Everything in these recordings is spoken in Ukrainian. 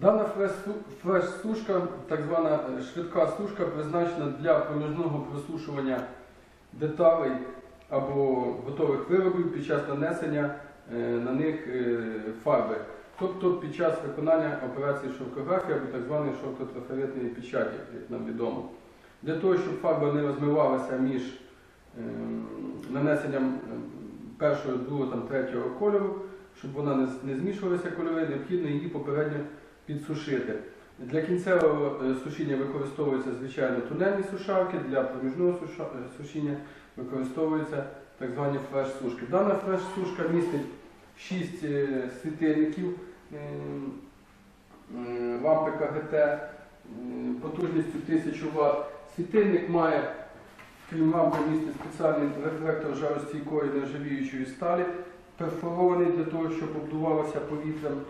Дана флеш- флеш-сушка, так звана е, швидка сушка, призначена для проміжного просушування деталей або готових виробів під час нанесення е, на них е, фарби. Тобто під час виконання операції шовкографії або так званої шовкотрафаретної печаті, як нам відомо. Для того, щоб фарба не розмивалася між нанесенням першого, другого, там, третього кольору, щоб вона не змішувалася кольори, необхідно її попередньо підсушити. Для кінцевого е, сушіння використовуються звичайно тунельні сушарки, для проміжного е, сушіння використовуються так звані флеш-сушки. Дана флеш-сушка містить 6 світильників ем, е, лампи КГТ потужністю 1000 Вт. Світильник має, крім лампи, містить спеціальний рефлектор жаростійкої нержавіючої сталі, перфорований для того, щоб обдувалося повітрям.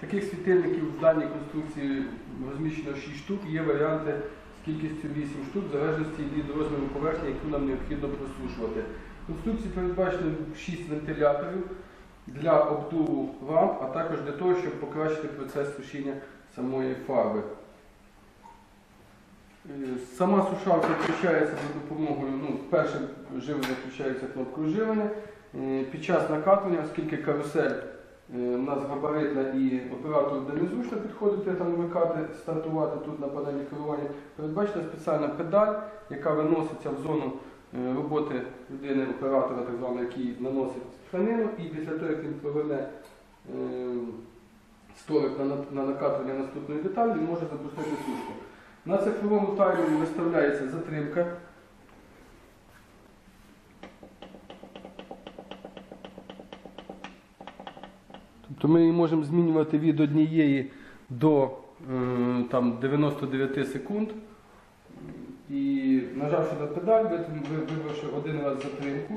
Таких світильників в даній конструкції розміщено 6 штук, є варіанти з кількістю 8 штук, в залежності від розміру поверхні, яку нам необхідно просушувати. В конструкції передбачено 6 вентиляторів для обдуву ламп, а також для того, щоб покращити процес сушіння самої фарби. Е, Сама сушарка включається за допомогою, ну, перше живлення включається кнопкою живлення. Е, Під час накатування, оскільки карусель у нас габаритна і оператору буде незручно підходити, там вмикати, стартувати тут на панелі керування, передбачена спеціальна педаль, яка виноситься в зону е, роботи людини, оператора, так званого, який наносить тканину, і після того, як він поверне е, столик на накатування наступної деталі, він може запустити сушку. На цифровому таймері виставляється затримка. Тобто ми її можемо змінювати від однієї до е, там, 99 секунд. І нажавши на педаль, ви- ви- вибравши один раз затримку,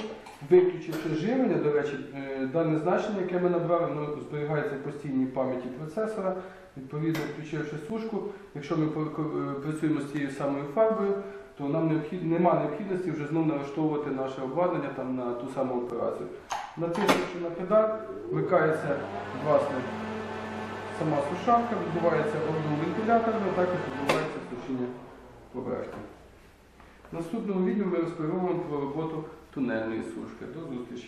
виключивши живлення, до речі, е, дане значення, яке ми набрали, воно зберігається в постійній пам'яті процесора. Відповідно, включивши сушку, якщо ми е, працюємо з цією самою фарбою, то нам необхід, нема необхідності вже знову налаштовувати наше обладнання там, на ту саму операцію. Натиснувши на педаль, вмикається власне сама сушанка, відбувається обдув вентиляторами, а також відбувається сушіння поверхні. В наступному відео ми розповімо про роботу тунельної сушки. До зустрічі!